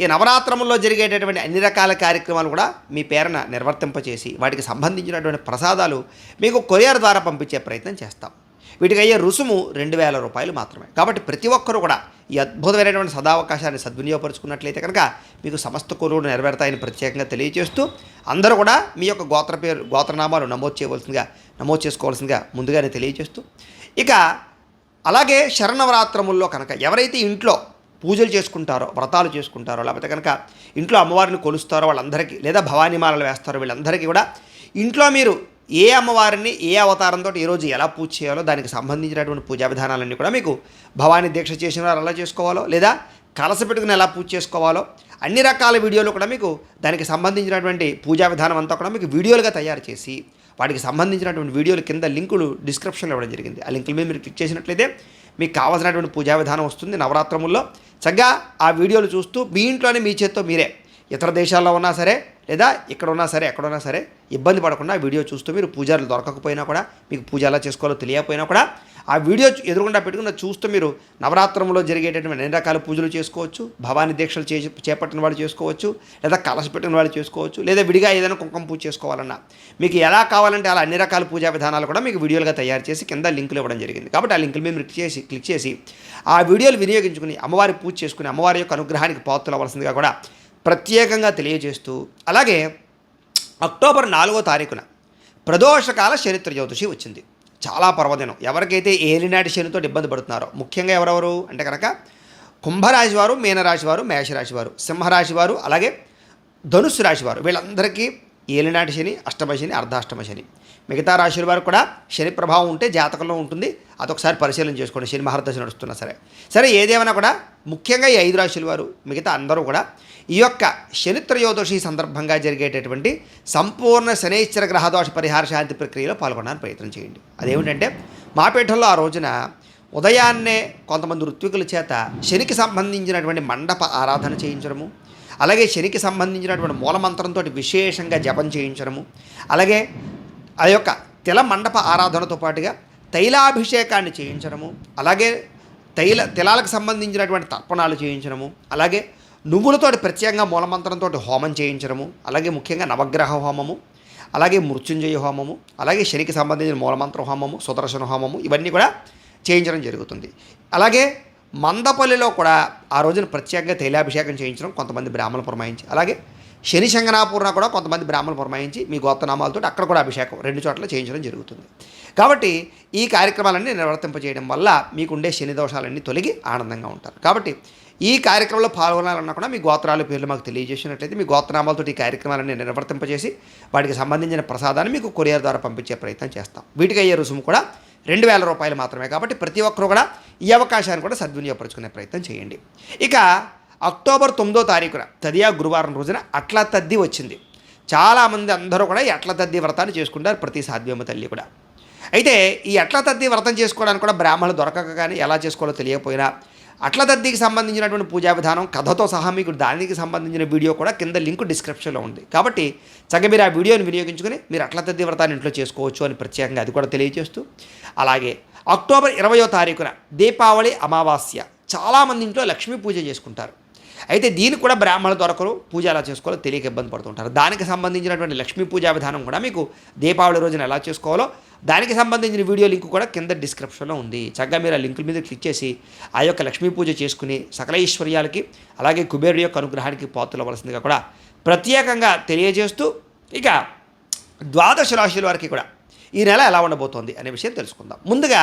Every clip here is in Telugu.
ఈ నవరాత్రముల్లో జరిగేటటువంటి అన్ని రకాల కార్యక్రమాలు కూడా మీ పేరున నిర్వర్తింపచేసి వాటికి సంబంధించినటువంటి ప్రసాదాలు మీకు కొరియర్ ద్వారా పంపించే ప్రయత్నం చేస్తాం. వీటికి అయ్యే రుసుము రెండు వేల రూపాయలు మాత్రమే. కాబట్టి ప్రతి ఒక్కరూ కూడా ఈ అద్భుతమైనటువంటి సదావకాశాన్ని సద్వినియోగపరుచుకున్నట్లయితే కనుక మీకు సమస్త కోరువులు నెరవేరుతాయని ప్రత్యేకంగా తెలియజేస్తూ అందరూ కూడా మీ యొక్క గోత్ర పేరు గోత్రనామాలు నమోదు చేయవలసిందిగా నమోదు చేసుకోవాల్సిందిగా ముందుగానే తెలియజేస్తూ. ఇక అలాగే శరణవరాత్రముల్లో కనుక ఎవరైతే ఇంట్లో పూజలు చేసుకుంటారో వ్రతాలు చేసుకుంటారో లేకపోతే కనుక ఇంట్లో అమ్మవారిని కొలుస్తారో వాళ్ళందరికీ లేదా భవానీమాలలు వేస్తారో వీళ్ళందరికీ కూడా ఇంట్లో మీరు ఏ అమ్మవారిని ఏ అవతారంతో ఈరోజు ఎలా పూజ చేయాలో దానికి సంబంధించినటువంటి పూజా విధానాలన్నీ కూడా మీకు భవానీ దీక్ష చేసిన వారు ఎలా చేసుకోవాలో లేదా కలస పెట్టుకుని ఎలా పూజ చేసుకోవాలో అన్ని రకాల వీడియోలు కూడా మీకు దానికి సంబంధించినటువంటి పూజా విధానం అంతా కూడా మీకు వీడియోలుగా తయారు చేసి వాటికి సంబంధించినటువంటి వీడియోలు కింద లింకులు డిస్క్రిప్షన్లో ఇవ్వడం జరిగింది. ఆ లింకుల మీద మీరు క్లిక్ చేసినట్లయితే మీకు కావాల్సినటువంటి పూజా విధానం వస్తుంది నవరాత్రముల్లో. చక్కగా ఆ వీడియోలు చూస్తూ మీ ఇంట్లోనే మీ చేత్తో మీరే. ఇతర దేశాల్లో ఉన్నా సరే లేదా ఇక్కడ ఉన్నా సరే ఎక్కడున్నా సరే ఇబ్బంది పడకుండా వీడియో చూస్తూ మీరు పూజారులు దొరకకపోయినా కూడా మీకు పూజ ఎలా చేసుకోవాలో తెలియకపోయినా కూడా ఆ వీడియో ఎదురుగుండా పెట్టుకున్న చూస్తూ మీరు నవరాత్రంలో జరిగేటటువంటి అన్ని రకాల పూజలు చేసుకోవచ్చు భవానీ దీక్షలు చే చేపట్టిన వాళ్ళు చేసుకోవచ్చు లేదా కలసి పెట్టిన వాళ్ళు చేసుకోవచ్చు లేదా విడిగా ఏదైనా కుంకుమ పూజ చేసుకోవాలన్నా మీకు ఎలా కావాలంటే అలా అన్ని రకాల పూజా విధానాలు కూడా మీకు వీడియోలుగా తయారు చేసి కింద లింకులు ఇవ్వడం జరిగింది. కాబట్టి ఆ లింకులు మీరు క్లిక్ చేసి క్లిక్ చేసి ఆ వీడియోలు వినియోగించుకుని అమ్మవారి పూజ చేసుకుని అమ్మవారి యొక్క అనుగ్రహానికి పాత్రలు అవ్వాల్సిందిగా కూడా ప్రత్యేకంగా తెలియజేస్తూ అలాగే అక్టోబర్ నాలుగో తారీఖున ప్రదోషకాల చరిత్ర జ్యోతిషి వచ్చింది. చాలా పర్వదినం. ఎవరికైతే ఏలినాటి శనితో ఇబ్బంది పడుతున్నారో ముఖ్యంగా ఎవరెవరు అంటే కనుక కుంభరాశి వారు మీనరాశి వారు మేషరాశి వారు సింహరాశి వారు అలాగే ధనుస్సు రాశి వారు వీళ్ళందరికీ ఏలినాటి శని అష్టమ శని అర్ధాష్టమ శని. మిగతా రాశుల వారు కూడా శని ప్రభావం ఉంటే జాతకంలో ఉంటుంది. అదొకసారి పరిశీలన చేసుకోండి. శని మహారదశ నడుస్తున్నా సరే. సరే ఏదేమైనా కూడా ముఖ్యంగా ఈ ఐదు రాశుల వారు మిగతా అందరూ కూడా ఈ యొక్క శనిత్రయోదశి సందర్భంగా జరిగేటటువంటి సంపూర్ణ శనైశ్చర గ్రహదోష పరిహార శాంతి ప్రక్రియలో పాల్గొనడానికి ప్రయత్నం చేయండి. అదేమిటంటే మా ఆ రోజున ఉదయాన్నే కొంతమంది ఋత్వికుల చేత శనికి సంబంధించినటువంటి మండప ఆరాధన చేయించడము అలాగే శనికి సంబంధించినటువంటి మూలమంత్రంతో విశేషంగా జపం చేయించడము అలాగే ఆ యొక్క తిల మండప ఆరాధనతో పాటుగా తైలాభిషేకాన్ని చేయించడము అలాగే తైల తిలాలకు సంబంధించినటువంటి తర్పణాలు చేయించడము అలాగే నువ్వులతోటి ప్రత్యేకంగా మూలమంత్రంతో హోమం చేయించడము అలాగే ముఖ్యంగా నవగ్రహ హోమము అలాగే మృత్యుంజయ హోమము అలాగే శనికి సంబంధించిన మూలమంత్ర హోమము సుదర్శన హోమము ఇవన్నీ కూడా చేయించడం జరుగుతుంది. అలాగే మందపల్లిలో కూడా ఆ రోజున ప్రత్యేకంగా తైలాభిషేకం చేయించడం కొంతమంది బ్రాహ్మణులు పురమాయించి అలాగే శని శంగనాపూర్ణ కూడా కొంతమంది బ్రాహ్మణులు పురమాయించి మీ గోత్రనామాలతో అక్కడ కూడా అభిషేకం రెండు చోట్ల చేయించడం జరుగుతుంది. కాబట్టి ఈ కార్యక్రమాలన్నీ నిర్వర్తింపజేయడం వల్ల మీకుండే శని దోషాలన్నీ తొలగి ఆనందంగా ఉంటారు. కాబట్టి ఈ కార్యక్రమంలో పాల్గొనాలన్నా కూడా మీ గోత్రాల పేర్లు మాకు తెలియజేసినట్లయితే మీ గోత్రనామాలతో ఈ కార్యక్రమాలన్నీ నిర్వర్తింపజేసి వాటికి సంబంధించిన ప్రసాదాన్ని మీకు కొరియర్ ద్వారా పంపించే ప్రయత్నం చేస్తాం. వీటికి అయ్యే రుసుము కూడా రెండు వేల రూపాయలు మాత్రమే. కాబట్టి ప్రతి ఒక్కరు కూడా ఈ అవకాశాన్ని కూడా సద్వినియోగపరుచుకునే ప్రయత్నం చేయండి. ఇక అక్టోబర్ తొమ్మిదో తారీఖున తదియా గురువారం రోజున అట్ల తద్ది వచ్చింది. చాలామంది అందరూ కూడా ఈ అట్ల తద్ది వ్రతాన్ని చేసుకుంటారు ప్రతి సాధ్యమ తల్లి కూడా. అయితే ఈ అట్ల తద్ది వ్రతం చేసుకోవడానికి కూడా బ్రాహ్మణులు దొరకక కానీ ఎలా చేసుకోవాలో తెలియకపోయినా అట్లదద్దికి సంబంధించినటువంటి పూజా విధానం కథతో సహా మీకు దానికి సంబంధించిన వీడియో కూడా కింద లింక్ డిస్క్రిప్షన్లో ఉంది. కాబట్టి చక్కగా మీరు ఆ వీడియోని వినియోగించుకుని మీరు అట్లదద్ది వ్రతాన్ని ఇంట్లో చేసుకోవచ్చు అని ప్రత్యేకంగా అది కూడా తెలియజేస్తూ అలాగే అక్టోబర్ ఇరవయో తారీఖున దీపావళి అమావాస్య. చాలామంది ఇంట్లో లక్ష్మీ పూజ చేసుకుంటారు. అయితే దీనికి కూడా బ్రాహ్మణుల దొరకరు పూజ ఎలా చేసుకోవాలో తెలియక ఇబ్బంది పడుతుంటారు. దానికి సంబంధించినటువంటి లక్ష్మీ పూజా విధానం కూడా మీకు దీపావళి రోజున ఎలా చేసుకోవాలో దానికి సంబంధించిన వీడియో లింక్ కూడా కింద డిస్క్రిప్షన్లో ఉంది. చక్కగా మీరు ఆ లింకుల మీద క్లిక్ చేసి ఆ యొక్క లక్ష్మీ పూజ చేసుకుని సకల ఐశ్వర్యాలకి అలాగే కుబేరుడి యొక్క అనుగ్రహానికి పాత్రలవలసిందిగా కూడా ప్రత్యేకంగా తెలియజేస్తూ ఇక ద్వాదశ రాశుల వారికి కూడా ఈ నెల ఎలా ఉండబోతోంది అనే విషయం తెలుసుకుందాం. ముందుగా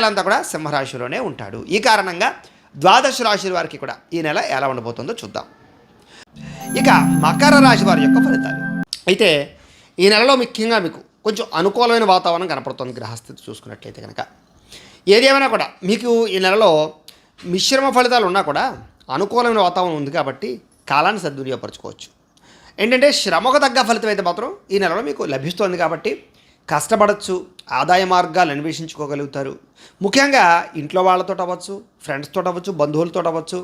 నెలంతా కూడా సింహరాశిలోనే ఉంటాడు. ఈ కారణంగా ద్వాదశ రాశి వారికి కూడా ఈ నెల ఎలా ఉండబోతుందో చూద్దాం. ఇక మకర రాశి వారి యొక్క ఫలితాలు. అయితే ఈ నెలలో ముఖ్యంగా మీకు కొంచెం అనుకూలమైన వాతావరణం కనపడుతుంది గ్రహస్థితి చూసుకున్నట్లయితే కనుక ఏదేమైనా కూడా మీకు ఈ నెలలో మిశ్రమ ఫలితాలు ఉన్నా కూడా అనుకూలమైన వాతావరణం ఉంది కాబట్టి కాలాన్ని సద్వినియోగపరచుకోవచ్చు. ఏంటంటే శ్రమకు తగ్గ ఫలితం అయితే మాత్రం ఈ నెలలో మీకు లభిస్తుంది కాబట్టి కష్టపడచ్చు ఆదాయ మార్గాలు అన్వేషించుకోగలుగుతారు. ముఖ్యంగా ఇంట్లో వాళ్ళతో అవ్వచ్చు ఫ్రెండ్స్తో అవ్వచ్చు బంధువులతో అవ్వచ్చు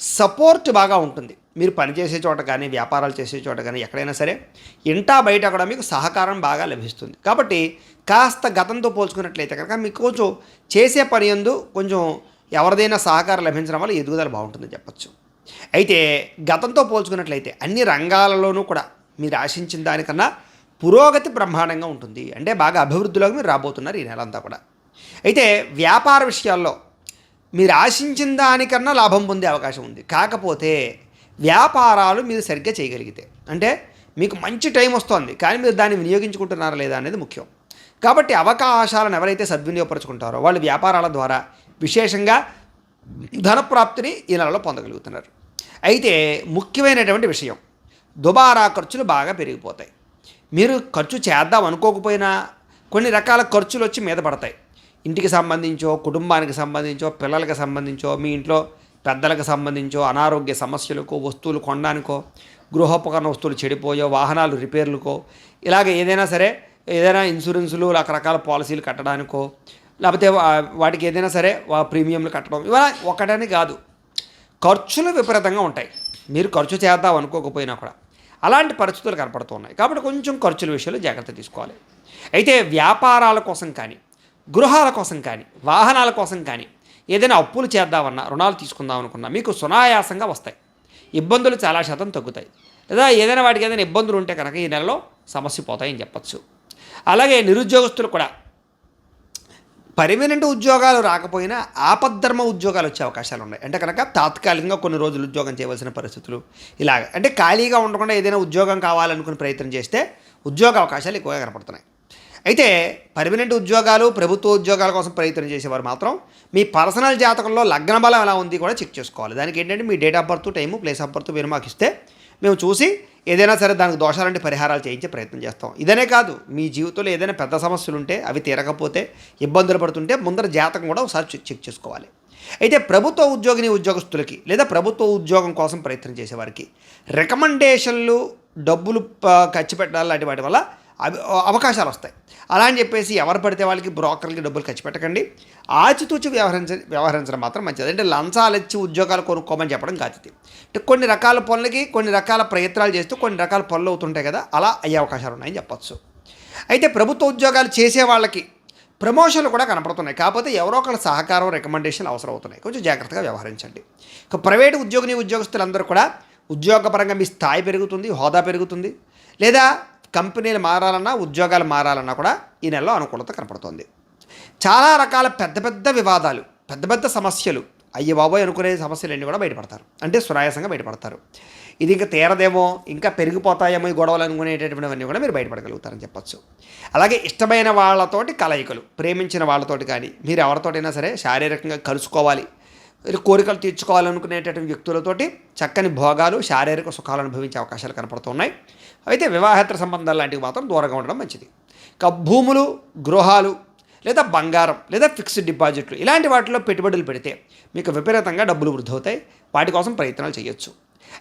సపోర్ట్ బాగా ఉంటుంది. మీరు పనిచేసే చోట కానీ వ్యాపారాలు చేసే చోట కానీ ఎక్కడైనా సరే ఇంటా బయట కూడా మీకు సహకారం బాగా లభిస్తుంది. కాబట్టి కాస్త గతంతో పోల్చుకున్నట్లయితే కనుక మీకు కొంచెం చేసే పని ఎందు కొంచెం ఎవరిదైనా సహకారం లభించడం వల్ల ఎదుగుదల బాగుంటుందని చెప్పచ్చు. అయితే గతంతో పోల్చుకున్నట్లయితే అన్ని రంగాలలోనూ కూడా మీరు ఆశించిన దానికన్నా పురోగతి బ్రహ్మాండంగా ఉంటుంది. అంటే బాగా అభివృద్ధిలోకి మీరు రాబోతున్నారు ఈ నెలంతా కూడా. అయితే వ్యాపార విషయాల్లో మీరు ఆశించిన దానికన్నా లాభం పొందే అవకాశం ఉంది. కాకపోతే వ్యాపారాలు మీరు సరిగ్గా చేయగలిగితే. అంటే మీకు మంచి టైం వస్తుంది. కానీ మీరు దాన్ని వినియోగించుకుంటున్నారా లేదా అనేది ముఖ్యం. కాబట్టి అవకాశాలను ఎవరైతే సద్వినియోగపరుచుకుంటారో వాళ్ళు వ్యాపారాల ద్వారా విశేషంగా ధనప్రాప్తిని ఈ నెలలో పొందగలుగుతున్నారు. అయితే ముఖ్యమైనటువంటి విషయం దుబారా ఖర్చులు బాగా పెరిగిపోతాయి. మీరు ఖర్చు చేద్దాం అనుకోకపోయినా కొన్ని రకాల ఖర్చులు వచ్చి మీద పడతాయి. ఇంటికి సంబంధించో కుటుంబానికి సంబంధించో పిల్లలకి సంబంధించో మీ ఇంట్లో పెద్దలకు సంబంధించో అనారోగ్య సమస్యలకో వస్తువులు కొనడానికో గృహోపకరణ వస్తువులు చెడిపోయో వాహనాలు రిపేర్లకో ఇలాగ ఏదైనా సరే ఏదైనా ఇన్సూరెన్సులు రకరకాల పాలసీలు కట్టడానికో లేకపోతే వాటికి ఏదైనా సరే వా- ప్రీమియంలు కట్టడం ఇవాళ ఒకటని కాదు. ఖర్చులు విపరీతంగా ఉంటాయి. మీరు ఖర్చు చేద్దాం అనుకోకపోయినా కూడా. అలాంటి పరిస్థితులు కనపడుతున్నాయి. కాబట్టి కొంచెం ఖర్చుల విషయంలో జాగ్రత్త తీసుకోవాలి. అయితే వ్యాపారాల కోసం కానీ గృహాల కోసం కానీ వాహనాల కోసం కానీ ఏదైనా అప్పులు చేద్దామన్నా రుణాలు తీసుకుందాం అనుకున్నా మీకు సునాయాసంగా వస్తాయి. ఇబ్బందులు చాలా శాతం తగ్గుతాయి. లేదా ఏదైనా వాటికి ఏదైనా ఇబ్బందులు ఉంటే కనుక ఈ నెలలో సమస్య పోతాయని చెప్పచ్చు. అలాగే నిరుద్యోగస్తులు కూడా పర్మనెంట్ ఉద్యోగాలు రాకపోయినా ఆపద్ధర్మ ఉద్యోగాలు వచ్చే అవకాశాలు ఉన్నాయి. అంటే కనుక తాత్కాలికంగా కొన్ని రోజులు ఉద్యోగం చేయవలసిన పరిస్థితులు ఇలాగ. అంటే ఖాళీగా ఉండకుండా ఏదైనా ఉద్యోగం కావాలనుకుని ప్రయత్నం చేస్తే ఉద్యోగ అవకాశాలు ఎక్కువగా కనపడుతున్నాయి. అయితే పర్మనెంట్ ఉద్యోగాలు ప్రభుత్వ ఉద్యోగాల కోసం ప్రయత్నం చేసేవారు మాత్రం మీ పర్సనల్ జాతకంలో లగ్న బలం ఎలా ఉంది కూడా చెక్ చేసుకోవాలి. దానికి ఏంటంటే మీ date of birth time place of birth మీరు మాకు ఇస్తే మేము చూసి ఏదైనా సరే దానికి దోషాలంటే పరిహారాలు చేయించే ప్రయత్నం చేస్తాం. ఇదనే కాదు మీ జీవితంలో ఏదైనా పెద్ద సమస్యలు ఉంటే అవి తీరకపోతే ఇబ్బందులు పడుతుంటే ముందర జాతకం కూడా ఒకసారి చెక్ చెక్ చేసుకోవాలి. అయితే ప్రభుత్వ ఉద్యోగిని ఉద్యోగస్తులకి లేదా ప్రభుత్వ ఉద్యోగం కోసం ప్రయత్నం చేసేవారికి రికమెండేషన్లు డబ్బులు ఖర్చు పెట్టాలి లాంటి వాటి వల్ల అవకాశాలు వస్తాయి. అలా అని చెప్పేసి ఎవరు పడితే వాళ్ళకి బ్రోకర్లకి డబ్బులు ఖర్చు పెట్టకండి. ఆచితూచి వ్యవహరించ వ్యవహరించడం మాత్రం మంచిది. అంటే లంచాలు ఇచ్చి ఉద్యోగాలు కొనుక్కోమని చెప్పడం కాదు అంటే కొన్ని రకాల పనులకి కొన్ని రకాల ప్రయత్నాలు చేస్తూ కొన్ని రకాల పనులు అవుతుంటాయి కదా అలా అయ్యే అవకాశాలు ఉన్నాయని చెప్పచ్చు. అయితే ప్రభుత్వ ఉద్యోగాలు చేసే వాళ్ళకి ప్రమోషన్లు కూడా కనపడుతున్నాయి. కాకపోతే ఎవరో ఒకళ్ళ సహకారం రికమెండేషన్ అవసరం అవుతున్నాయి. కొంచెం జాగ్రత్తగా వ్యవహరించండి. ఇక ప్రైవేటు ఉద్యోగిని ఉద్యోగస్తులందరూ కూడా ఉద్యోగపరంగా మీ స్థాయి పెరుగుతుంది హోదా పెరుగుతుంది. లేదా కంపెనీలు మారాలన్నా ఉద్యోగాలు మారాలన్నా కూడా ఈ నెలలో అనుకూలత కనపడుతోంది. చాలా రకాల పెద్ద పెద్ద వివాదాలు పెద్ద పెద్ద సమస్యలు అయ్యి బాబోయ్ అనుకునే సమస్యలన్నీ కూడా బయటపడతారు. అంటే సునాయాసంగా బయటపడతారు. ఇది ఇంకా తీరదేమో ఇంకా పెరిగిపోతాయేమో ఈ గొడవలు అనుకునేటటువంటివన్నీ కూడా మీరు బయటపడగలుగుతారని చెప్పొచ్చు. అలాగే ఇష్టమైన వాళ్ళతోటి కలయికలు ప్రేమించిన వాళ్ళతోటి కానీ మీరు ఎవరితోటైనా సరే శారీరకంగా కలుసుకోవాలి. కోరికలు తీర్చుకోవాలనుకునేటటువంటి వ్యక్తులతోటి చక్కని భోగాలు శారీరక సుఖాలు అనుభవించే అవకాశాలు కనపడుతున్నాయి. అయితే వివాహేతర సంబంధాలు లాంటివి మాత్రం దూరంగా ఉండడం మంచిది. ఇక భూములు గృహాలు లేదా బంగారం లేదా ఫిక్స్డ్ డిపాజిట్లు ఇలాంటి వాటిలో పెట్టుబడులు పెడితే మీకు విపరీతంగా డబ్బులు వృద్ధి అవుతాయి. వాటి కోసం ప్రయత్నాలు చేయొచ్చు.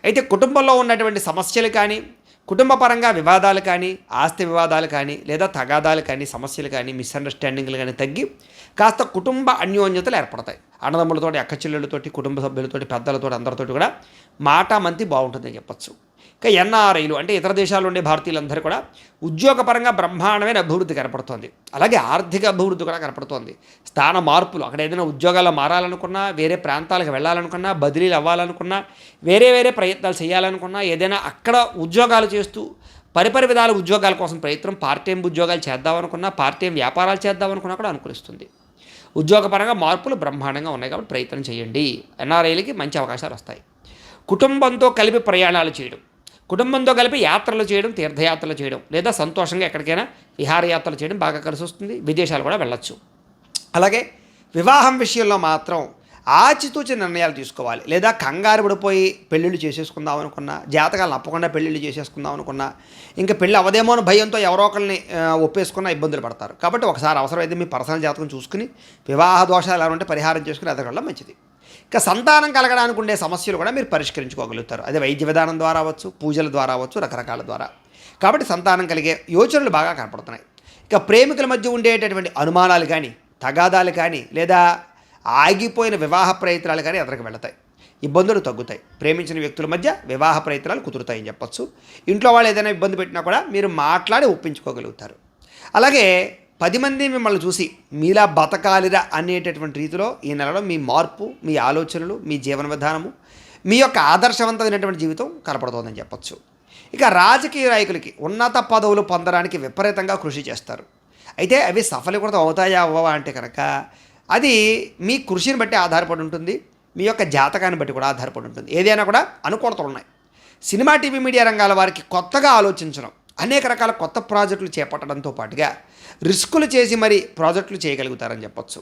అయితే కుటుంబంలో ఉన్నటువంటి సమస్యలు కానీ కుటుంబపరంగా వివాదాలు కానీ ఆస్తి వివాదాలు కానీ లేదా తగాదాలు కానీ సమస్యలు కానీ మిస్అండర్స్టాండింగ్లు కానీ తగ్గి కాస్త కుటుంబ అన్యోన్యతలు ఏర్పడతాయి. అన్నదమ్ములతోటి అక్క చెల్లెళ్ళతోటి కుటుంబ సభ్యులతోటి పెద్దలతోటి అందరితోటి కూడా మాట మంతి బాగుంటుందని చెప్పచ్చు. ఇక ఎన్ఆర్ఐలు అంటే ఇతర దేశాల్లో ఉండే భారతీయులందరూ కూడా ఉద్యోగపరంగా బ్రహ్మాండమైన అభివృద్ధి కనపడుతోంది. అలాగే ఆర్థిక అభివృద్ధి కూడా కనపడుతోంది. స్థాన మార్పులు అక్కడ ఏదైనా ఉద్యోగాల్లో మారాలనుకున్నా వేరే ప్రాంతాలకు వెళ్ళాలనుకున్నా బదిలీలు అవ్వాలనుకున్నా వేరే వేరే ప్రయత్నాలు చేయాలనుకున్నా ఏదైనా అక్కడ ఉద్యోగాలు చేస్తూ పరిపరి విధాల ఉద్యోగాల కోసం ప్రయత్నం పార్ట్ టైం ఉద్యోగాలు చేద్దామనుకున్నా పార్ట్ టైం వ్యాపారాలు చేద్దామనుకున్నా కూడా అనుకూలిస్తుంది. ఉద్యోగపరంగా మార్పులు బ్రహ్మాండంగా ఉన్నాయి కాబట్టి ప్రయత్నం చేయండి. ఎన్ఆర్ఐలకి మంచి అవకాశాలు వస్తాయి. కుటుంబంతో కలిపి ప్రయాణాలు చేయడం. కుటుంబంతో కలిపి యాత్రలు చేయడం తీర్థయాత్రలు చేయడం లేదా సంతోషంగా ఎక్కడికైనా విహారయాత్రలు చేయడం బాగా కలిసి వస్తుంది విదేశాలు కూడా వెళ్ళొచ్చు. అలాగే వివాహం విషయంలో మాత్రం ఆచితూచి నిర్ణయాలు తీసుకోవాలి. లేదా కంగారు పడిపోయి పెళ్ళిళ్ళు చేసేసుకుందాం అనుకున్నా జాతకాలు అప్పకుండా పెళ్ళిళ్ళు చేసేసుకుందాం అనుకున్నా ఇంకా పెళ్ళి అవదేమో అని భయంతో ఎవరో ఒకరిని ఒప్పేసుకున్న ఇబ్బందులు పడతారు. కాబట్టి ఒకసారి అవసరమైతే మీ పర్సనల్ జాతకం చూసుకుని వివాహ దోషాలు ఎలా ఉంటే పరిహారం చేసుకుని ఎదగడం మంచిది. ఇక సంతానం కలగడానికి ఉండే సమస్యలు కూడా మీరు పరిష్కరించుకోగలుగుతారు. అదే వైద్య విధానం ద్వారా అవ్వచ్చు పూజల ద్వారా అవ్వచ్చు రకరకాల ద్వారా. కాబట్టి సంతానం కలిగే యోచనలు బాగా కనపడుతున్నాయి. ఇక ప్రేమికుల మధ్య ఉండేటటువంటి అనుమానాలు కానీ తగాదాలు కానీ లేదా ఆగిపోయిన వివాహ ప్రయత్నాలు కానీ ఎదరికి వెళతాయి. ఇబ్బందులు తగ్గుతాయి. ప్రేమించిన వ్యక్తుల మధ్య వివాహ ప్రయత్నాలు కుదురుతాయని చెప్పొచ్చు. ఇంట్లో వాళ్ళు ఏదైనా ఇబ్బంది పెట్టినా కూడా మీరు మాట్లాడి ఒప్పించుకోగలుగుతారు. అలాగే పది మంది మిమ్మల్ని చూసి మీలా బతకాలిరా అనేటటువంటి రీతిలో ఈ నెలలో మీ మార్పు మీ ఆలోచనలు మీ జీవన విధానము మీ యొక్క ఆదర్శవంతమైనటువంటి జీవితం కనపడుతోందని చెప్పచ్చు. ఇక రాజకీయ నాయకులకి ఉన్నత పదవులు పొందడానికి విపరీతంగా కృషి చేస్తారు. అయితే అవి సఫలీకృతం అవుతాయా అవ్వవా అంటే కనుక అది మీ కృషిని బట్టి ఆధారపడి ఉంటుంది. మీ యొక్క జాతకాన్ని బట్టి కూడా ఆధారపడి ఉంటుంది. ఏదైనా కూడా అనుకూలతలు ఉన్నాయి. సినిమా టీవీ మీడియా రంగాల వారికి కొత్తగా ఆలోచించడం అనేక రకాల కొత్త ప్రాజెక్టులు చేపట్టడంతో పాటుగా రిస్కులు చేసి మరి ప్రాజెక్టులు చేయగలుగుతారని చెప్పొచ్చు.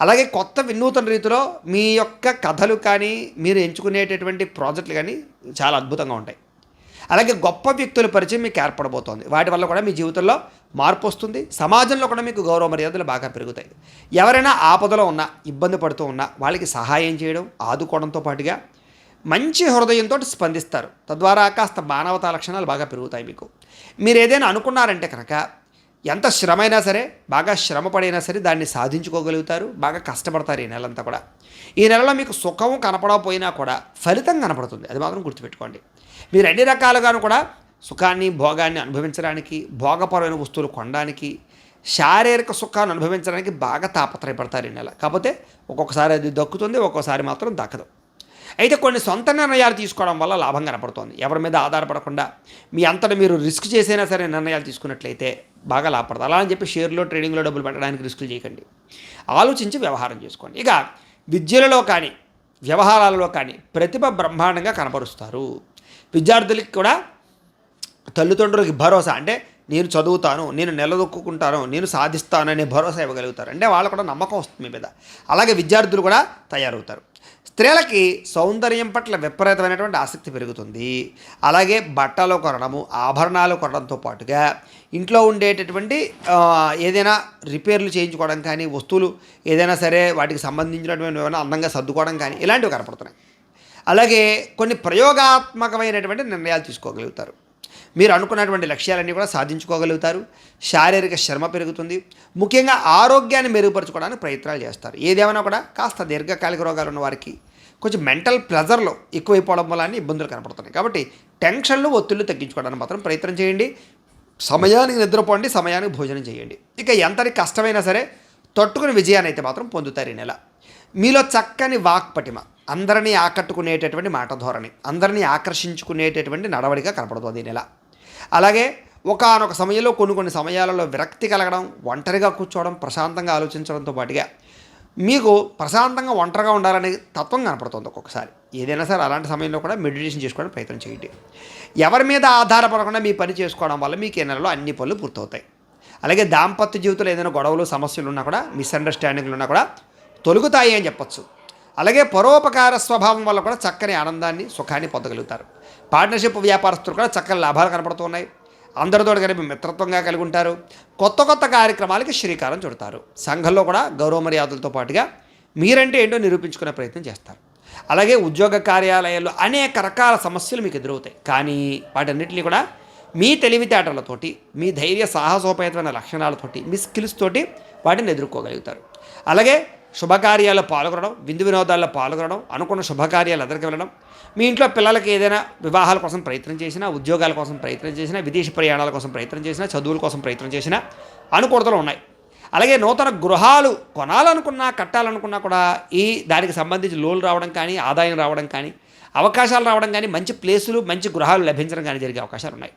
అలాగే కొత్త వినూతన రీతిలో మీ యొక్క కథలు కానీ మీరు ఎంచుకునేటటువంటి ప్రాజెక్టులు కానీ చాలా అద్భుతంగా ఉంటాయి. అలాగే గొప్ప వ్యక్తుల పరిచయం మీకు ఏర్పడబోతోంది. వాటి వల్ల కూడా మీ జీవితంలో మార్పు వస్తుంది. సమాజంలో కూడా మీకు గౌరవ మర్యాదలు బాగా పెరుగుతాయి. ఎవరైనా ఆపదలో ఉన్నా ఇబ్బంది పడుతూ ఉన్నా వాళ్ళకి సహాయం చేయడం ఆదుకోవడంతో పాటుగా మంచి హృదయంతో స్పందిస్తారు. తద్వారా కాస్త మానవతా లక్షణాలు బాగా పెరుగుతాయి మీకు. మీరు ఏదైనా అనుకున్నారంటే కనుక ఎంత శ్రమైనా సరే బాగా శ్రమ పడైనా సరే దాన్ని సాధించుకోగలుగుతారు బాగా కష్టపడతారు ఈ నెలంతా కూడా. ఈ నెలలో మీకు సుఖం కనపడకపోయినా కూడా ఫలితం కనపడుతుంది. అది మాత్రం గుర్తుపెట్టుకోండి. మీరు అన్ని రకాలుగాను కూడా సుఖాన్ని భోగాన్ని అనుభవించడానికి భోగపరమైన వస్తువులు కొనడానికి శారీరక సుఖాన్ని అనుభవించడానికి బాగా తాపత్రయపడతారు ఈ నెల. కాకపోతే ఒక్కొక్కసారి అది దక్కుతుంది ఒక్కొక్కసారి మాత్రం దక్కదు. అయితే కొన్ని సొంత నిర్ణయాలు తీసుకోవడం వల్ల లాభం కనపడుతోంది. ఎవరి మీద ఆధారపడకుండా మీ అంతటా మీరు రిస్క్ చేసైనా సరే నిర్ణయాలు తీసుకున్నట్లయితే బాగా లాభపడదు అలా అని చెప్పి షేర్లో ట్రేడింగ్లో డబ్బులు పెట్టడానికి రిస్కులు చేయకండి. ఆలోచించి వ్యవహారం చేసుకోండి. ఇక విద్యలలో కానీ వ్యవహారాలలో కానీ ప్రతిభ బ్రహ్మాండంగా కనపరుస్తారు. విద్యార్థులకి కూడా తల్లిదండ్రులకి భరోసా అంటే నేను చదువుతాను నేను నిలదొక్కుంటాను నేను సాధిస్తాను అనే భరోసా ఇవ్వగలుగుతారు. అంటే వాళ్ళు కూడా నమ్మకం వస్తుంది మీ మీద. అలాగే విద్యార్థులు కూడా తయారవుతారు. స్త్రీలకి సౌందర్యం పట్ల విపరీతమైనటువంటి ఆసక్తి పెరుగుతుంది. అలాగే బట్టలు కొనడము ఆభరణాలు కొనడంతో పాటుగా ఇంట్లో ఉండేటటువంటి ఏదైనా రిపేర్లు చేయించుకోవడం కానీ వస్తువులు ఏదైనా సరే వాటికి సంబంధించినటువంటి ఏమైనా అందంగా సర్దుకోవడం కానీ ఇలాంటివి కనపడుతున్నాయి. అలాగే కొన్ని ప్రయోగాత్మకమైనటువంటి నిర్ణయాలు తీసుకోగలుగుతారు. మీరు అనుకున్నటువంటి లక్ష్యాలన్నీ కూడా సాధించుకోగలుగుతారు. శారీరక శ్రమ పెరుగుతుంది. ముఖ్యంగా ఆరోగ్యాన్ని మెరుగుపరచుకోవడానికి ప్రయత్నాలు చేస్తారు. ఏదేమైనా కూడా కాస్త దీర్ఘకాలిక రోగాలు ఉన్న వారికి కొంచెం మెంటల్ ప్లెజర్లో ఎక్కువైపోవడం వల్ల ఇబ్బందులు కనపడుతున్నాయి. కాబట్టి టెన్షన్లు ఒత్తిళ్ళు తగ్గించుకోవడానికి మాత్రం ప్రయత్నం చేయండి. సమయానికి నిద్రపోండి సమయానికి భోజనం చేయండి. ఇక ఎంతటి కష్టమైనా సరే తట్టుకుని విజయాన్ని అయితే మాత్రం పొందుతారు ఈ నెల. మీలో చక్కని వాక్పటిమ అందరినీ ఆకట్టుకునేటటువంటి మాట ధోరణి అందరినీ ఆకర్షించుకునేటటువంటి నడవడిక కనపడుతుంది ఈ నెల. అలాగే ఒకానొక సమయంలో కొన్ని కొన్ని సమయాలలో విరక్తి కలగడం ఒంటరిగా కూర్చోవడం ప్రశాంతంగా ఆలోచించడంతో పాటుగా మీకు ప్రశాంతంగా ఒంటరిగా ఉండాలనే తత్వం కనపడుతుంది ఒక్కొక్కసారి. ఏదైనా సరే అలాంటి సమయంలో కూడా మెడిటేషన్ చేసుకోవడానికి ప్రయత్నం చేయండి. ఎవరి మీద ఆధారపడకుండా మీ పని చేసుకోవడం వల్ల మీకు ఈ నెలలో అన్ని పనులు పూర్తవుతాయి. అలాగే దాంపత్య జీవితంలో ఏదైనా గొడవలు సమస్యలు ఉన్నా కూడా మిస్అండర్స్టాండింగ్లు ఉన్నా కూడా తొలుగుతాయి అని చెప్పొచ్చు. అలాగే పరోపకార స్వభావం వల్ల కూడా చక్కని ఆనందాన్ని సుఖాన్ని పొందగలుగుతారు. పార్ట్నర్షిప్ వ్యాపారస్తులు కూడా చక్కని లాభాలు కనపడుతున్నాయి అందరితో కలిపి మిత్రత్వంగా కలిగి ఉంటారు. కొత్త కొత్త కార్యక్రమాలకి శ్రీకారం చుడతారు. సంఘంలో కూడా గౌరవ మర్యాదలతో పాటుగా మీరంటే ఏంటో నిరూపించుకునే ప్రయత్నం చేస్తారు. అలాగే ఉద్యోగ కార్యాలయాల్లో అనేక రకాల సమస్యలు మీకు ఎదురవుతాయి. కానీ వాటన్నిటిని కూడా మీ తెలివితేటలతోటి మీ ధైర్య సాహసోపేతమైన లక్షణాలతోటి మీ స్కిల్స్ తోటి వాటిని ఎదుర్కోగలుగుతారు. అలాగే శుభకార్యాల్లో పాల్గొనడం విందు వినోదాల్లో పాల్గొనడం అనుకున్న శుభకార్యాలు ఎదరికి వెళ్ళడం. మీ ఇంట్లో పిల్లలకి ఏదైనా వివాహాల కోసం ప్రయత్నం చేసినా ఉద్యోగాల కోసం ప్రయత్నం చేసినా విదేశీ ప్రయాణాల కోసం ప్రయత్నం చేసినా చదువుల కోసం ప్రయత్నం చేసినా అనుకూడతలు ఉన్నాయి. అలాగే నూతన గృహాలు కొనాలనుకున్నా కట్టాలనుకున్నా కూడా ఈ దానికి సంబంధించి లోన్లు రావడం కానీ ఆదాయం రావడం కానీ అవకాశాలు రావడం కానీ మంచి ప్లేసులు మంచి గృహాలు లభించడం కానీ జరిగే అవకాశాలు ఉన్నాయి.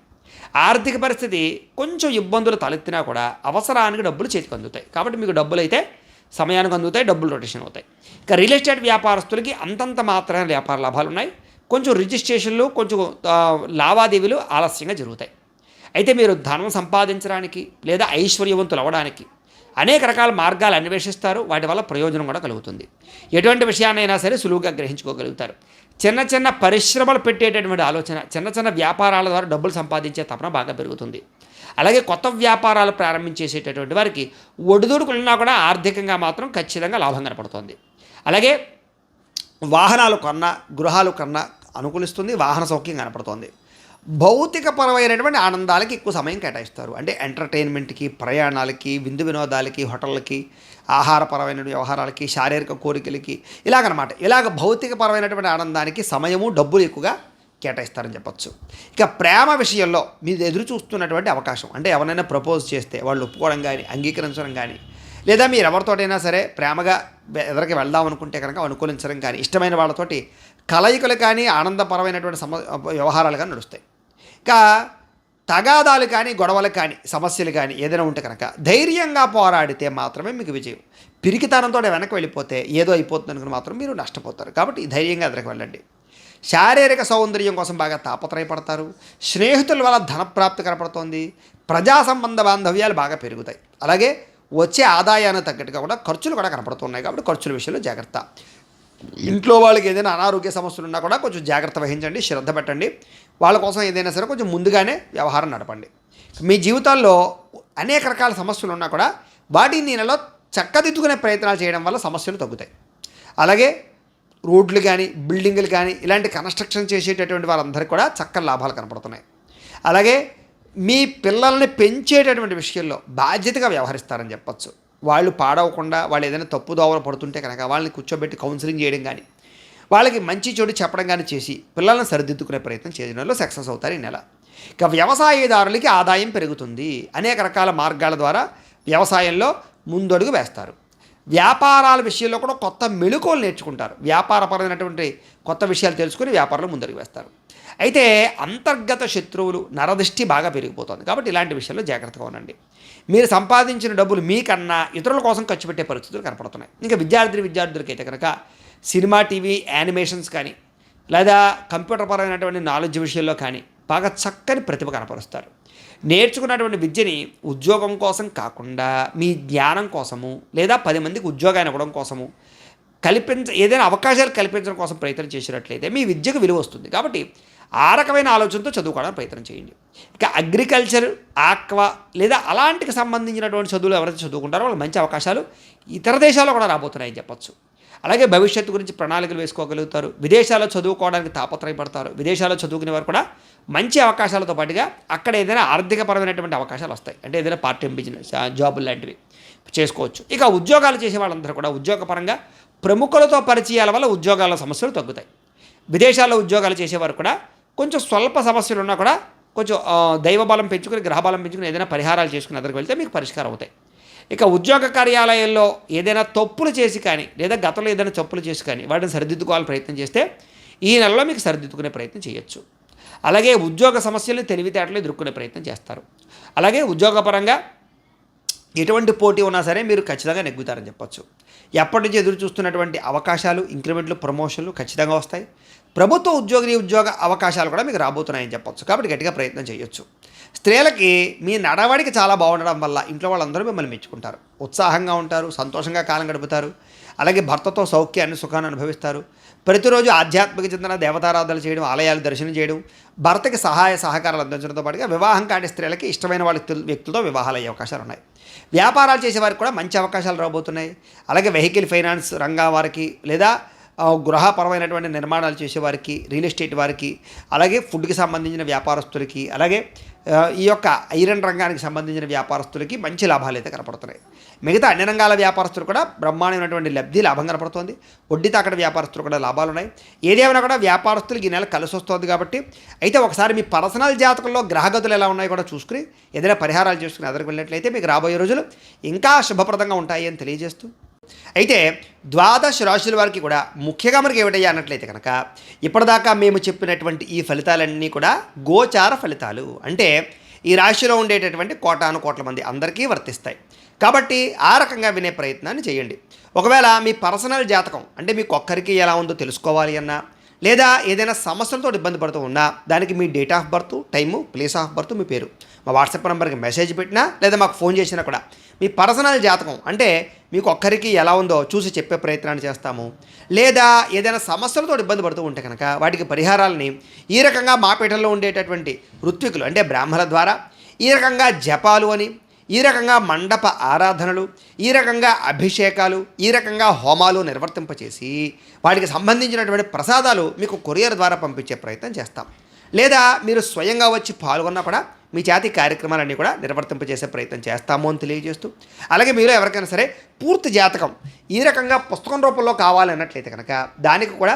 ఆర్థిక పరిస్థితి కొంచెం ఇబ్బందులు తలెత్తినా కూడా అవసరానికి డబ్బులు చేతికి అందుతాయి. కాబట్టి మీకు డబ్బులు అయితే సమయానికి అందుతాయి డబ్బులు రొటేషన్ అవుతాయి. ఇక రియల్ ఎస్టేట్ వ్యాపారస్తులకి అంతంత మాత్రమే వ్యాపార లాభాలు ఉన్నాయి. కొంచెం రిజిస్ట్రేషన్లు కొంచెం లావాదేవీలు ఆలస్యంగా జరుగుతాయి. అయితే మీరు ధనం సంపాదించడానికి లేదా ఐశ్వర్యవంతులు అవ్వడానికి అనేక రకాల మార్గాలు అన్వేషిస్తారు. వాటి వల్ల ప్రయోజనం కూడా కలుగుతుంది. ఎటువంటి విషయాన్నైనా సరే సులువుగా గ్రహించుకోగలుగుతారు. చిన్న చిన్న పరిశ్రమలు పెట్టేటటువంటి ఆలోచన చిన్న చిన్న వ్యాపారాల ద్వారా డబ్బులు సంపాదించే తపన బాగా పెరుగుతుంది. అలాగే కొత్త వ్యాపారాలు ప్రారంభించేసేటటువంటి వారికి ఒడిదుడుకులున్నా కూడా ఆర్థికంగా మాత్రం ఖచ్చితంగా లాభం కనపడుతుంది. అలాగే వాహనాలు కన్నా గృహాలు కన్నా అనుకూలిస్తుంది వాహన సౌఖ్యం భౌతిక భౌతికపరమైనటువంటి ఆనందాలకి ఎక్కువ సమయం కేటాయిస్తారు. అంటే ఎంటర్టైన్మెంట్కి ప్రయాణాలకి విందు వినోదాలకి హోటళ్ళకి ఆహారపరమైన వ్యవహారాలకి శారీరక కోరికలకి ఇలాగనమాట. ఇలాగ భౌతికపరమైనటువంటి ఆనందానికి సమయము డబ్బులు ఎక్కువగా కేటాయిస్తారని చెప్పొచ్చు. ఇక ప్రేమ విషయంలో మీరు ఎదురు చూస్తున్నటువంటి అవకాశం అంటే ఎవరైనా ప్రపోజ్ చేస్తే వాళ్ళు ఒప్పుకోవడం కానీ అంగీకరించడం కానీ లేదా మీరు ఎవరితోటైనా సరే ప్రేమగా ఎదరికి వెళ్దాం అనుకుంటే కనుక అనుకూలించడం కానీ ఇష్టమైన వాళ్ళతోటి కలయికలు కానీ ఆనందపరమైనటువంటి సమ వ్యవహారాలు కానీ నడుస్తాయి. ఇంకా తగాదాలు కానీ గొడవలు కానీ సమస్యలు కానీ ఏదైనా ఉంటే కనుక ధైర్యంగా పోరాడితే మాత్రమే మీకు విజయం. పిరికితనంతో వెనక్కి వెళ్ళిపోతే ఏదో అయిపోతుంది అనుకుని మాత్రం మీరు నష్టపోతారు. కాబట్టి ధైర్యంగా ఎదురికి వెళ్ళండి. శారీరక సౌందర్యం కోసం బాగా తాపత్రయపడతారు. స్నేహితుల వల్ల ధనప్రాప్తి కనపడుతోంది. ప్రజా సంబంధ బాంధవ్యాలు బాగా పెరుగుతాయి. అలాగే వచ్చే ఆదాయానికి తగ్గట్టుగా కూడా ఖర్చులు కూడా కనపడుతున్నాయి కాబట్టి ఖర్చుల విషయంలో జాగ్రత్త. ఇంట్లో వాళ్ళకి ఏదైనా అనారోగ్య సమస్యలు ఉన్నా కూడా కొంచెం జాగ్రత్త వహించండి శ్రద్ధ పెట్టండి. వాళ్ళ కోసం ఏదైనా సరే కొంచెం ముందుగానే వ్యవహారం నడపండి. మీ జీవితాల్లో అనేక రకాల సమస్యలు ఉన్నా కూడా వాటిని నెలలో చక్కదిద్దుకునే ప్రయత్నాలు చేయడం వల్ల సమస్యలు తగ్గుతాయి. అలాగే రోడ్లు కానీ బిల్డింగులు కానీ ఇలాంటి కన్స్ట్రక్షన్ చేసేటటువంటి వారందరికీ కూడా చక్కని లాభాలు కనపడుతున్నాయి. అలాగే మీ పిల్లల్ని పెంచేటటువంటి విషయంలో బాధ్యతగా వ్యవహరిస్తారని చెప్పచ్చు. వాళ్ళు పాడవకుండా వాళ్ళు ఏదైనా తప్పు దోవలు పడుతుంటే కనుక వాళ్ళని కూర్చోబెట్టి కౌన్సిలింగ్ చేయడం కానీ వాళ్ళకి మంచి చెడు చెప్పడం కానీ చేసి పిల్లల్ని సరిదిద్దుకునే ప్రయత్నం చేయడంలో సక్సెస్ అవుతారు ఈ నెల. ఇక వ్యవసాయదారులకి ఆదాయం పెరుగుతుంది. అనేక రకాల మార్గాల ద్వారా వ్యవసాయంలో ముందడుగు వేస్తారు. వ్యాపారాల విషయంలో కూడా కొత్త మెళుకువలు నేర్చుకుంటారు. వ్యాపారపరమైనటువంటి కొత్త విషయాలు తెలుసుకుని వ్యాపారంలో ముందరికి వేస్తారు. అయితే అంతర్గత శత్రువులు నరదృష్టి బాగా పెరిగిపోతుంది. కాబట్టి ఇలాంటి విషయాల్లో జాగ్రత్తగా ఉండండి. మీరు సంపాదించిన డబ్బులు మీకన్నా ఇతరుల కోసం ఖర్చు పెట్టే పరిస్థితులు కనపడుతున్నాయి. ఇంకా విద్యార్థి విద్యార్థులకైతే కనుక సినిమా టీవీ యానిమేషన్స్ కానీ లేదా కంప్యూటర్ పరమైనటువంటి నాలెడ్జ్ విషయంలో కానీ బాగా చక్కని ప్రతిభ కనపరుస్తారు. నేర్చుకున్నటువంటి విద్యని ఉద్యోగం కోసం కాకుండా మీ జ్ఞానం కోసము లేదా పది మందికి ఉద్యోగాన్ని ఇవ్వడం కోసము కల్పించ ఏదైనా అవకాశాలు కల్పించడం కోసం ప్రయత్నం చేసినట్లయితే మీ విద్యకు విలువ వస్తుంది. కాబట్టి ఆ రకమైన ఆలోచనతో చదువుకోవడానికి ప్రయత్నం చేయండి. ఇక అగ్రికల్చర్ ఆక్వా లేదా అలాంటికి సంబంధించినటువంటి చదువులు ఎవరైతే చదువుకుంటారో వాళ్ళు మంచి అవకాశాలు ఇతర దేశాల్లో కూడా రాబోతున్నాయని చెప్పొచ్చు. అలాగే భవిష్యత్తు గురించి ప్రణాళికలు వేసుకోగలుగుతారు. విదేశాల్లో చదువుకోవడానికి తాపత్రయపడతారు. విదేశాల్లో చదువుకునే వారు కూడా మంచి అవకాశాలతో పాటుగా అక్కడ ఏదైనా ఆర్థికపరమైనటువంటి అవకాశాలు వస్తాయి. అంటే ఏదైనా పార్ట్ టైం బిజినెస్ జాబులు లాంటివి చేసుకోవచ్చు. ఇక ఉద్యోగాలు చేసే వాళ్ళందరూ కూడా ఉద్యోగపరంగా ప్రముఖులతో పరిచయాల వల్ల ఉద్యోగాల సమస్యలు తగ్గుతాయి. విదేశాల్లో ఉద్యోగాలు చేసేవారు కూడా కొంచెం స్వల్ప సమస్యలు ఉన్నా కూడా కొంచెం దైవబలం పెంచుకుని గ్రహబలం పెంచుకుని ఏదైనా పరిహారాలు చేసుకుని ఎదురుకు వెళ్తే మీకు పరిష్కారం అవుతాయి. ఇక ఉద్యోగ కార్యాలయాల్లో ఏదైనా తప్పులు చేసి కానీ లేదా గతంలో ఏదైనా తప్పులు చేసి కానీ వాటిని సరిదిద్దుకోవాలని ప్రయత్నం చేస్తే ఈ నెలలో మీకు సరిదిద్దుకునే ప్రయత్నం చేయొచ్చు. అలాగే ఉద్యోగ సమస్యలను తెలివితేటలు ఎదుర్కొనే ప్రయత్నం చేస్తారు. అలాగే ఉద్యోగపరంగా ఎటువంటి పోటీ ఉన్నా సరే మీరు ఖచ్చితంగా నెగ్గుతారని చెప్పొచ్చు. ఎప్పటి నుంచి ఎదురు చూస్తున్నటువంటి అవకాశాలు ఇంక్రిమెంట్లు ప్రమోషన్లు ఖచ్చితంగా వస్తాయి. ప్రభుత్వ ఉద్యోగిని ఉద్యోగ అవకాశాలు కూడా మీకు రాబోతున్నాయని చెప్పొచ్చు. కాబట్టి గట్టిగా ప్రయత్నం చేయొచ్చు. స్త్రీలకి మీ నడవడికి చాలా బాగుండడం వల్ల ఇంట్లో వాళ్ళందరూ మిమ్మల్ని మెచ్చుకుంటారు. ఉత్సాహంగా ఉంటారు సంతోషంగా కాలం గడుపుతారు అలాగే భర్తతో సౌఖ్యాన్ని సుఖాన్ని అనుభవిస్తారు. ప్రతిరోజు ఆధ్యాత్మిక చెందిన దేవతారాధనలు చేయడం ఆలయాలు దర్శనం చేయడం భర్తకి సహాయ సహకారాలు అందించడంతో పాటుగా వివాహం కాని స్త్రీలకి ఇష్టమైన వాళ్ళ వ్యక్తులతో వివాహాలు అయ్యే అవకాశాలు ఉన్నాయి. వ్యాపారాలు చేసే వారికి కూడా మంచి అవకాశాలు రాబోతున్నాయి. అలాగే వెహికల్ ఫైనాన్స్ రంగం వారికి లేదా గృహపరమైనటువంటి నిర్మాణాలు చేసేవారికి రియల్ ఎస్టేట్ వారికి అలాగే ఫుడ్కి సంబంధించిన వ్యాపారస్తులకి అలాగే ఈ యొక్క ఐరన్ రంగానికి సంబంధించిన వ్యాపారస్తులకి మంచి లాభాలు అయితే కనపడుతున్నాయి. మిగతా అన్ని రంగాల వ్యాపారస్తులు కూడా బ్రహ్మాండమైనటువంటి లబ్ధి లాభం కనపడుతోంది. వడ్డీ తాకడ వ్యాపారస్తులు కూడా లాభాలు ఉన్నాయి. ఏదేమైనా కూడా వ్యాపారస్తులకి ఈ నెల కలిసి వస్తుంది కాబట్టి అయితే ఒకసారి మీ పర్సనల్ జాతకంలో గ్రహగతులు ఎలా ఉన్నాయో కూడా చూసుకుని ఏదైనా పరిహారాలు చేసుకుని ఎదురుకు వెళ్ళినట్లయితే మీకు రాబోయే రోజులు ఇంకా శుభప్రదంగా ఉంటాయి అని తెలియజేస్తూ అయితే ద్వాదశ రాశుల వారికి కూడా ముఖ్యంగా మనకి ఏమిటయ్యా అన్నట్లయితే కనుక ఇప్పటిదాకా మేము చెప్పినటువంటి ఈ ఫలితాలన్నీ కూడా గోచార ఫలితాలు. అంటే ఈ రాశిలో ఉండేటటువంటి కోటాను కోట్ల మంది అందరికీ వర్తిస్తాయి. కాబట్టి ఆ రకంగా వినే ప్రయత్నాన్ని చేయండి. ఒకవేళ మీ పర్సనల్ జాతకం అంటే మీకు ఒక్కరికి ఎలా ఉందో తెలుసుకోవాలి అన్నా లేదా ఏదైనా సమస్యలతో ఇబ్బంది పడుతూ ఉన్నా దానికి మీ date of birth time place of birth మీ పేరు. మా వాట్సాప్ నెంబర్కి మెసేజ్ పెట్టినా లేదా మాకు ఫోన్ చేసినా కూడా మీ పర్సనల్ జాతకం అంటే మీకు ఒక్కరికి ఎలా ఉందో చూసి చెప్పే ప్రయత్నాన్ని చేస్తాము. లేదా ఏదైనా సమస్యలతో ఇబ్బంది పడుతూ ఉంటే కనుక వాటికి పరిహారాలని ఈ రకంగా మా పీఠంలో ఉండేటటువంటి ఋత్వికులు అంటే బ్రాహ్మణుల ద్వారా ఈ రకంగా జపాలు అని ఈ రకంగా మండప ఆరాధనలు ఈ రకంగా అభిషేకాలు ఈ రకంగా హోమాలు నిర్వర్తింపచేసి వాటికి సంబంధించినటువంటి ప్రసాదాలు మీకు కొరియర్ ద్వారా పంపించే ప్రయత్నం చేస్తాం. లేదా మీరు స్వయంగా వచ్చి పాల్గొన్నా కూడా మీ జాతి కార్యక్రమాలన్నీ కూడా నిర్వర్తింపజేసే ప్రయత్నం చేస్తాము అని తెలియజేస్తూ అలాగే మీరు ఎవరికైనా సరే పూర్తి జాతకం ఈ రకంగా పుస్తకం రూపంలో కావాలన్నట్లయితే కనుక దానికి కూడా